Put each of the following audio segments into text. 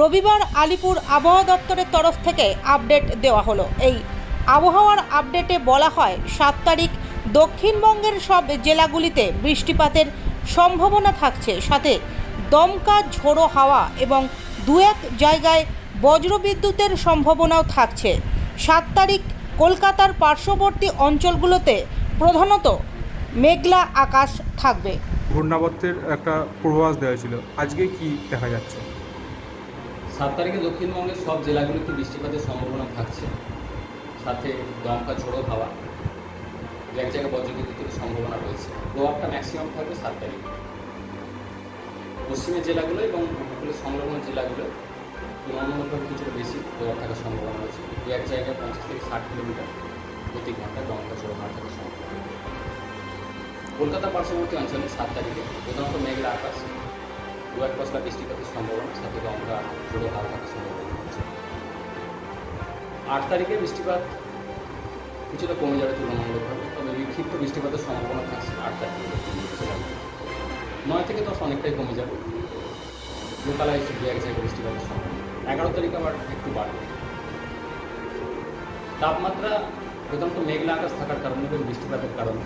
রবিবার আলিপুর আবহাওয়া দপ্তরের তরফ থেকে আপডেট দেওয়া হলো। এই আবহাওয়ার আপডেটে বলা হয়, সাত তারিখ দক্ষিণবঙ্গের সব জেলাগুলিতে বৃষ্টিপাতের সম্ভাবনা থাকছে। সাথে দমকা ঝোড়ো হাওয়া এবং দু এক জায়গায় বজ্রবিদ্যুতের সম্ভাবনাও থাকছে। সাত তারিখ কলকাতার পার্শ্ববর্তী অঞ্চলগুলোতে প্রধানত মেঘলা আকাশ থাকবে। ঘূর্ণাবর্তের একটা পূর্বাভাস দেওয়া ছিল আজকে কি দেখা যাচ্ছে? সাত তারিখে দক্ষিণবঙ্গের সব জেলাগুলিতে বৃষ্টিপাতের সম্ভাবনা থাকছে। সাথে দমকা, ঝোড়ো হাওয়া এক জায়গায় বজ্রবিদ্যুতের সম্ভাবনা রয়েছে। প্রভাবটা ম্যাক্সিমাম থাকবে সাত তারিখে। পশ্চিমের জেলাগুলো এবং উপকূলের সংলগ্ন জেলাগুলো তুলনামূলকভাবে কিছুটা বেশি প্রভাব থাকার সম্ভাবনা রয়েছে। দু এক জায়গায় পঞ্চাশ থেকে ষাট কিলোমিটার প্রতি ঘন্টায় দমকা, ঝোড়ো হাওয়া থাকার সম্ভাবনা। কলকাতা পার্শ্ববর্তী অঞ্চলে সাত তারিখে প্রধানত মেঘলা আকাশ এক পশলা বৃষ্টিপাতের সম্ভাবনা সাথে ঝোড়ো হাওয়া থাকার সম্ভাবনা রয়েছে আট তারিখে বৃষ্টিপাত কিছুটা কমে যাবে তুলনামূলকভাবে, তবে বিক্ষিপ্ত বৃষ্টিপাতের সম্ভাবনা থাকছে আট তারিখে। নয় থেকে দশ অনেকটাই কমে যাবে। লোকালাইজ দু এক জায়গায় বৃষ্টিপাতের সম্ভাবনা। এগারো তারিখে আবার একটু বাড়বে। তাপমাত্রা প্রধানত মেঘলা আকাশ থাকার কারণে এবং বৃষ্টিপাতের কারণে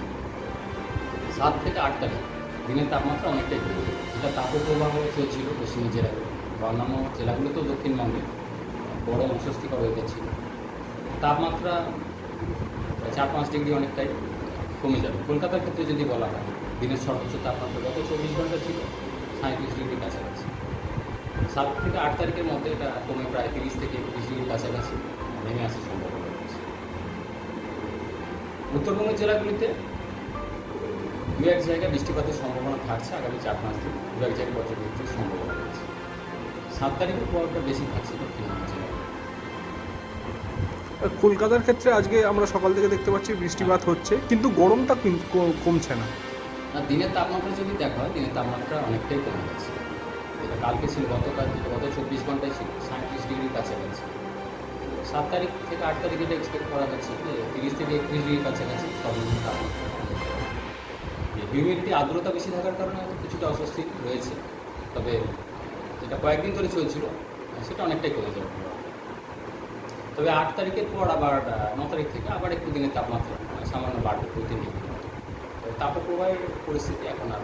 সাত থেকে আট তারিখ দিনের তাপমাত্রা অনেকটাই বেড়ে যাবে যেটা তাপপ্রবাহ চলছিল পশ্চিমের জেলাগুলো বা অন্যান্য জেলাগুলোতেও দক্ষিণবঙ্গে বড় অস্বস্তিকর হয়ে ছিল তাপমাত্রা চার পাঁচ ডিগ্রি অনেকটাই কমে যাবে। কলকাতার ক্ষেত্রে যদি বলা হয়, দিনের সর্বোচ্চ তাপমাত্রা গত চব্বিশ ঘণ্টা ছিল সাঁত্রিশ ডিগ্রির কাছাকাছি। সাত থেকে আট তারিখের মধ্যে এটা কমে প্রায় তিরিশ থেকে একত্রিশ ডিগ্রির কাছাকাছি নেমে আসার সম্ভব উত্তরবঙ্গের জেলাগুলিতে দু এক জায়গায় বৃষ্টিপাতের সম্ভাবনা থাকছে আগামী চার পাঁচ দিন দু এক জায়গায় বজ্রবিদ্যুতের সম্ভাবনা রয়েছে। সাত তারিখের প্রভাবটা বেশি থাকছে জেলায়। কলকাতার ক্ষেত্রে আজকে আমরা সকাল থেকে দেখতে পাচ্ছি বৃষ্টিপাত হচ্ছে কিন্তু গরমটা কমছে না। আর দিনের তাপমাত্রা যদি দেখা হয় দিনের তাপমাত্রা অনেকটাই কমে গেছে। যেটা কালকে ছিল গতকাল যেটা গত চব্বিশ ঘন্টায় ছিল সাঁত্রিশ ডিগ্রির কাছাকাছি। সাত তারিখ থেকে আট তারিখ এটা এক্সপেক্ট করা যাচ্ছে যে তিরিশ থেকে একত্রিশ ডিগ্রির কাছাকাছি সর্বনিম্ন তাপমাত্রা। হিউমিডিটি আর্দ্রতা বেশি থাকার কারণে কিছুটা অস্বস্তি রয়েছে। তবে যেটা কয়েকদিন ধরে চলছিল, সেটা অনেকটাই কমে যাবে। তবে আট তারিখের পর আবার ন তারিখ থেকে আবার একটু দিনের তাপমাত্রা, সামান্য বাড়বে প্রতিদিন। তাপপ্রবাহের পরিস্থিতি এখন আর